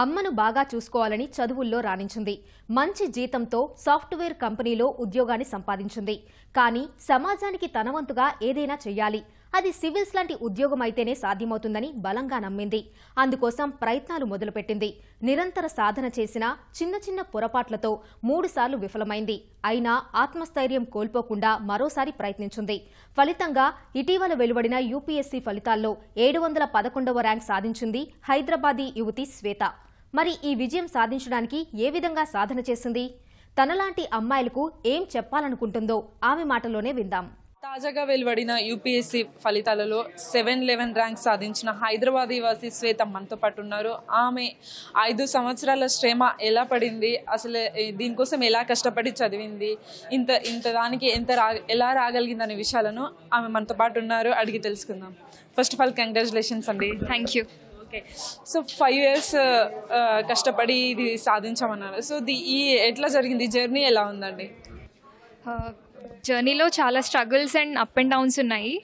అమ్మను బాగా చూసుకోవాలని చదువుల్లో రాణించింది. మంచి జీతంతో సాఫ్ట్వేర్ కంపెనీలో ఉద్యోగాన్ని సంపాదించింది. కానీ సమాజానికి తనవంతుగా ఏదైనా చెయ్యాలి. అది సివిల్స్ లాంటి ఉద్యోగం అయితేనే సాధ్యమవుతుందని బలంగా నమ్మింది. అందుకోసం ప్రయత్నాలు మొదలుపెట్టింది. నిరంతర సాధన చేసిన చిన్న చిన్న పొరపాట్లతో మూడుసార్లు విఫలమైంది. అయినా ఆత్మస్థైర్యం కోల్పోకుండా మరోసారి ప్రయత్నించింది. ఫలితంగా ఇటీవల వెలువడిన యూపీఎస్సీ ఫలితాల్లో ఏడు వందల పదకొండవ ర్యాంక్ సాధించింది హైదరాబాదీ యువతి శ్వేత. మరి ఈ విజయం సాధించడానికి ఏ విధంగా సాధన చేసింది? తనలాంటి అమ్మాయిలకు ఏం చెప్పాలనుకుంటుందో ఆమె మాటలోనే విందాం. తాజాగా వెలువడిన యూపీఎస్సీ ఫలితాలలో సెవెన్ లెవెన్ ర్యాంక్ సాధించిన హైదరాబాద్ నివాసి శ్వేత మనతో పాటు ఉన్నారు. ఆమె ఐదు సంవత్సరాల శ్రమ ఎలా పడింది? అసలు దీనికోసం ఎలా కష్టపడి చదివింది? ఇంత ఇంత దానికి ఎంత రా ఎలా రాగలిగింది అనే విషయాలను ఆమె మనతో పాటు ఉన్నారు. అడిగి తెలుసుకుందాం. ఫస్ట్ ఆఫ్ ఆల్ కంగ్రాచులేషన్స్ అండి. Thank you okay so five years కష్టపడి ఇది సాధించామన్నారు. సో ది ఈ ఎట్లా జరిగింది? జర్నీ ఎలా ఉందండి? జర్నీలో చాలా struggles and up and downs ఉన్నాయి.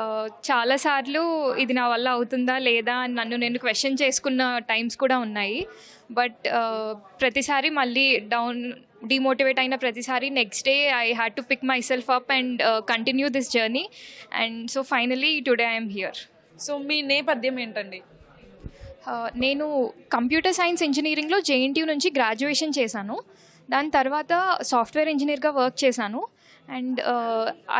Uh, చాలాసార్లు ఇది నా వల్ల అవుతుందా లేదా అని నన్ను నేను క్వశ్చన్ చేసుకున్న టైమ్స్ కూడా ఉన్నాయి. బట్ ప్రతిసారి మళ్ళీ డౌన్ డిమోటివేట్ అయిన ప్రతిసారి next day I had to pick myself up and continue this journey and so finally today I'm here so మీ నేపథ్యం ఏంటండి? Uh, నేను కంప్యూటర్ సైన్స్ ఇంజనీరింగ్లో జేఎన్టీయూ నుంచి గ్రాడ్యుయేషన్ చేశాను. దాని తర్వాత సాఫ్ట్వేర్ ఇంజనీర్గా వర్క్ చేశాను. అండ్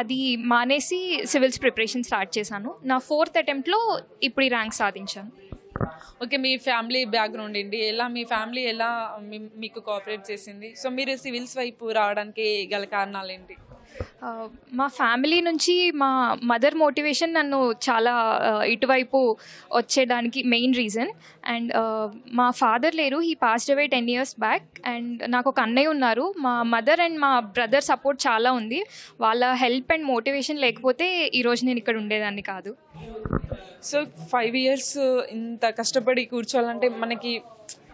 అది మానేసి సివిల్స్ ప్రిపరేషన్ స్టార్ట్ చేశాను. నా ఫోర్త్ అటెంప్ట్లో ఇప్పుడు ఈ ర్యాంక్ సాధించాను. ఓకే మీ ఫ్యామిలీ బ్యాక్గ్రౌండ్ ఏంటి? ఎలా మీ ఫ్యామిలీ ఎలా మీకు కోఆపరేట్ చేసింది? సో మీరు సివిల్స్ వైపు రావడానికి గల కారణాలు ఏంటి? మా ఫ్యామిలీ నుంచి మా మదర్ మోటివేషన్ నన్ను చాలా ఇటువైపు వచ్చేదానికి మెయిన్ రీజన్. అండ్ మా ఫాదర్ లేరు. ఈ past away ten years back. And నాకు ఒక అన్నయ్య ఉన్నారు. మా మదర్ అండ్ మా బ్రదర్ సపోర్ట్ చాలా ఉంది. వాళ్ళ హెల్ప్ అండ్ మోటివేషన్ లేకపోతే ఈరోజు నేను ఇక్కడ ఉండేదాన్ని కాదు. సో ఫైవ్ ఇయర్స్ ఇంత కష్టపడి కూర్చోవాలంటే మనకి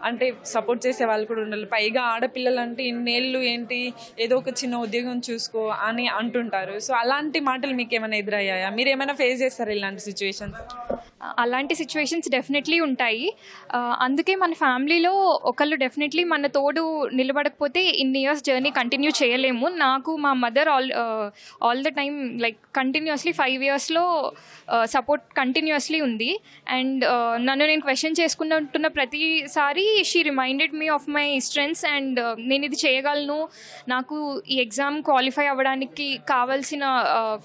అంటే సపోర్ట్ చేసే వాళ్ళు కూడా ఉండాలి. పైగా ఆడపిల్లలు అంటే ఇన్నేళ్ళు ఏంటి ఏదో ఒక చిన్న ఉద్యోగం చూసుకో అని అంటుంటారు. సో అలాంటి మాటలు మీకు ఏమైనా ఎదురయ్యాయా? మీరు ఏమైనా ఫేస్ చేస్తారు ఇలాంటి సిచ్యువేషన్స్ అలాంటి సిచ్యువేషన్స్ డెఫినెట్లీ ఉంటాయి. అందుకే మన ఫ్యామిలీలో ఒకళ్ళు డెఫినెట్లీ మన తోడు నిలబడకపోతే ఇన్ని ఇయర్స్ జర్నీ కంటిన్యూ చేయలేము. నాకు మా mother all all the time like continuously five ఇయర్స్లో సపోర్ట్ కంటిన్యూస్లీ ఉంది. అండ్ నన్ను నేను క్వశ్చన్ చేసుకుంటున్న ప్రతిసారి she reminded me of my strengths and నేను ఇది చేయగలను. నాకు ఈ ఎగ్జామ్ క్వాలిఫై అవ్వడానికి కావాల్సిన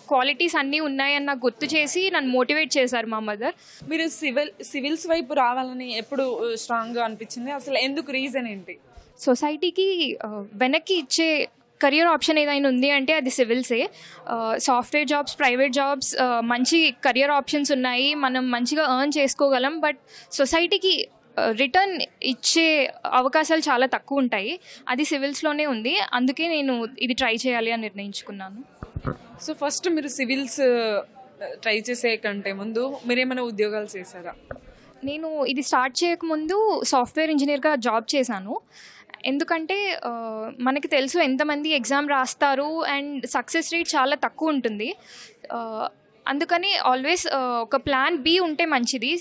క్వాలిటీస్ అన్నీ ఉన్నాయని నాకు గుర్తు చేసి నన్ను మోటివేట్ చేశారు మా మదర్ మీరు సివిల్ సివిల్స్ వైపు రావాలని ఎప్పుడు స్ట్రాంగ్గా అనిపించింది? అసలు ఎందుకు? రీజన్ ఏంటి? సొసైటీకి వెనక్కి ఇచ్చే కెరియర్ ఆప్షన్ ఏదైనా ఉంది అంటే అది సివిల్సే. సాఫ్ట్వేర్ జాబ్స్ ప్రైవేట్ జాబ్స్ మంచి కెరియర్ ఆప్షన్స్ ఉన్నాయి. మనం మంచిగా ఎర్న్ చేసుకోగలం. బట్ సొసైటీకి రిటర్న్ ఇచ్చే అవకాశాలు చాలా తక్కువ ఉంటాయి. అది సివిల్స్లోనే ఉంది. అందుకే నేను ఇది ట్రై చేయాలి అని నిర్ణయించుకున్నాను. సో ఫస్ట్ మీరు సివిల్స్ ట్రై చేసే కంటే ముందు మీరు ఏమైనా ఉద్యోగాలు చేశారా? నేను ఇది స్టార్ట్ చేయకముందు సాఫ్ట్వేర్ ఇంజనీర్గా జాబ్ చేశాను. ఎందుకంటే మనకి తెలుసు ఎంతమంది ఎగ్జామ్ రాస్తారు అండ్ సక్సెస్ రేట్ చాలా తక్కువ ఉంటుంది. అందుకని ఆల్వేస్ ఒక ప్లాన్ బి ఉంటే మంచిది.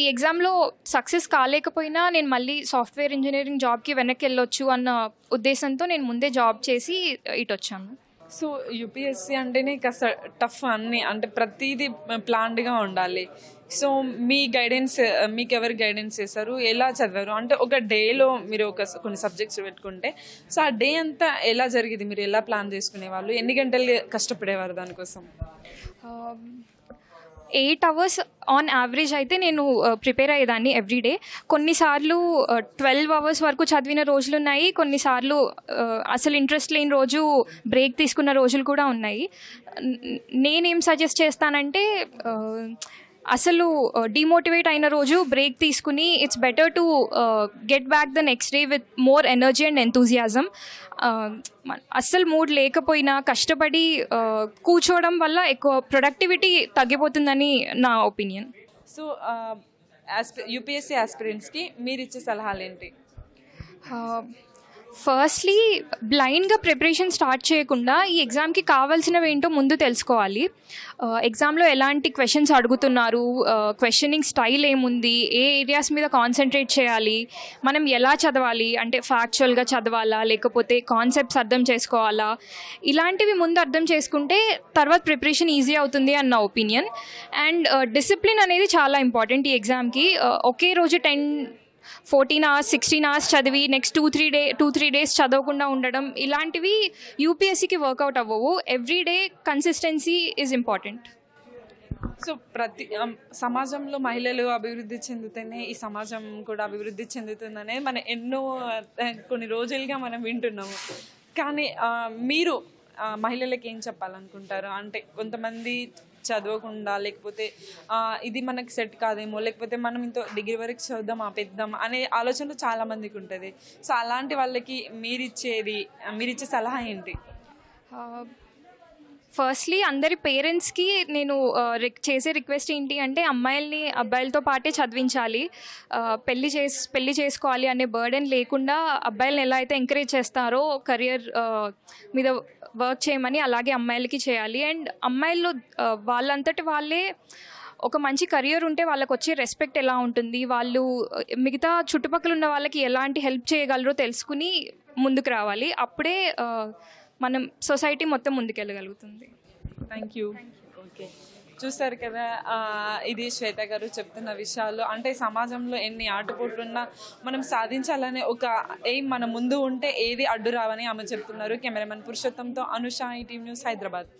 ఈ ఎగ్జామ్లో సక్సెస్ కాలేకపోయినా నేను మళ్ళీ సాఫ్ట్వేర్ ఇంజనీరింగ్ జాబ్కి వెనక్కి వెళ్ళొచ్చు అన్న ఉద్దేశంతో నేను ముందే జాబ్ చేసి ఇటు వచ్చాను సో యూపీఎస్సీ అంటేనే కాస్త టఫ్ అన్ని అంటే ప్రతిదీ ప్లాన్డ్గా ఉండాలి. సో మీ గైడెన్స్ మీకు ఎవరు గైడెన్స్ చేశారు? ఎలా చదివారు? అంటే ఒక డేలో మీరు ఒక కొన్ని సబ్జెక్ట్స్ పెట్టుకుంటే సో ఆ డే అంతా ఎలా జరిగేది? మీరు ఎలా ప్లాన్ చేసుకునేవాళ్ళు? ఎన్ని గంటలు కష్టపడేవారు దానికోసం? Um, eight hours on average అయితే నేను ప్రిపేర్ అయ్యేదాన్ని ఎవ్రీడే కొన్నిసార్లు ట్వెల్వ్ అవర్స్ వరకు చదివిన రోజులు ఉన్నాయి. కొన్నిసార్లు అసలు ఇంట్రెస్ట్ లేని రోజు బ్రేక్ తీసుకున్న రోజులు కూడా ఉన్నాయి. నేనేం సజెస్ట్ చేస్తానంటే అసలు డిమోటివేట్ అయిన రోజు బ్రేక్ తీసుకుని it's better to get back the next day with more energy and enthusiasm అస్సలు మూడ్ లేకపోయినా కష్టపడి uh, కూర్చోవడం వల్ల ఎక్కువ ప్రొడక్టివిటీ తగ్గిపోతుందని నా ఒపీనియన్ సో యూపీఎస్సీ ఆస్పిరెంట్స్కి మీరు ఇచ్చే సలహాలు ఏంటి ఫస్ట్లీ బ్లైండ్గా ప్రిపరేషన్ స్టార్ట్ చేయకుండా ఈ ఎగ్జామ్కి కావాల్సినవి ఏంటో ముందు తెలుసుకోవాలి. Uh, ఎగ్జామ్లో ఎలాంటి క్వశ్చన్స్ అడుగుతున్నారు? Uh, క్వశ్చనింగ్ స్టైల్ ఏముంది? ఏ ఏరియాస్ మీద కాన్సన్ట్రేట్ చేయాలి? మనం ఎలా చదవాలి? అంటే ఫ్యాక్చువల్గా చదవాలా? లేకపోతే కాన్సెప్ట్స్ అర్థం చేసుకోవాలా? ఇలాంటివి ముందు అర్థం చేసుకుంటే తర్వాత ప్రిపరేషన్ ఈజీ అవుతుంది అన్న ఒపీనియన్ అండ్ డిసిప్లిన్ అనేది చాలా ఇంపార్టెంట్ ఈ ఎగ్జామ్కి uh, ఒకే రోజు ten fourteen hours sixteen hours చదివి next two three day two three days చదవకుండా ఉండడం ఇలాంటివి యూపీఎస్సీకి వర్కౌట్ అవ్వవు. Every day consistency is important so ప్రతి సమాజంలో మహిళలు అభివృద్ధి చెందితేనే ఈ సమాజం కూడా అభివృద్ధి చెందుతుందనే మనం ఎన్నో కొన్ని రోజులుగా మనం వింటున్నాము. కానీ మీరు మహిళలకు ఏం చెప్పాలనుకుంటారు? అంటే కొంతమంది చదవకుండా లేకపోతే ఇది మనకు సెట్ కాదేమో లేకపోతే మనం ఇంత డిగ్రీ వరకు చదువుదాం ఆపేద్దాం అనే ఆలోచనలు చాలా మందికి ఉంటుంది. సో అలాంటి వాళ్ళకి మీరిచ్చేది మీరిచ్చే సలహా ఏంటి? ఫస్ట్లీ అందరి పేరెంట్స్కి నేను చేసే రిక్వెస్ట్ ఏంటి అంటే అమ్మాయిల్ని అబ్బాయిలతో పాటే చదివించాలి. పెళ్ళి చేసి పెళ్ళి చేసుకోవాలి అనే బర్డెన్ లేకుండా అబ్బాయిలను ఎలా అయితే ఎంకరేజ్ చేస్తారో కెరియర్ మీద వర్క్ చేయమని అలాగే అమ్మాయిలకి చేయాలి. అండ్ అమ్మాయిల్లో వాళ్ళంతటి వాళ్ళే ఒక మంచి కెరియర్ ఉంటే వాళ్ళకి వచ్చే రెస్పెక్ట్ ఎలా ఉంటుంది? వాళ్ళు మిగతా చుట్టుపక్కల ఉన్న వాళ్ళకి ఎలాంటి హెల్ప్ చేయగలరో తెలుసుకుని ముందుకు రావాలి. అప్పుడే మనం సొసైటీ మొత్తం ముందుకెళ్ళగలుగుతుంది. థ్యాంక్ యూ ఓకే చూస్తారు కదా ఇది శ్వేత గారు చెప్తున్న విషయాలు. అంటే సమాజంలో ఎన్ని ఆటుపోట్లున్నా మనం సాధించాలనే ఒక ఎయిమ్ మన ముందు ఉంటే ఏది అడ్డు రావని ఆమె చెప్తున్నారు. కెమెరామెన్ పురుషోత్తంతో అనుష ఈ టీమ్ న్యూస్ హైదరాబాద్.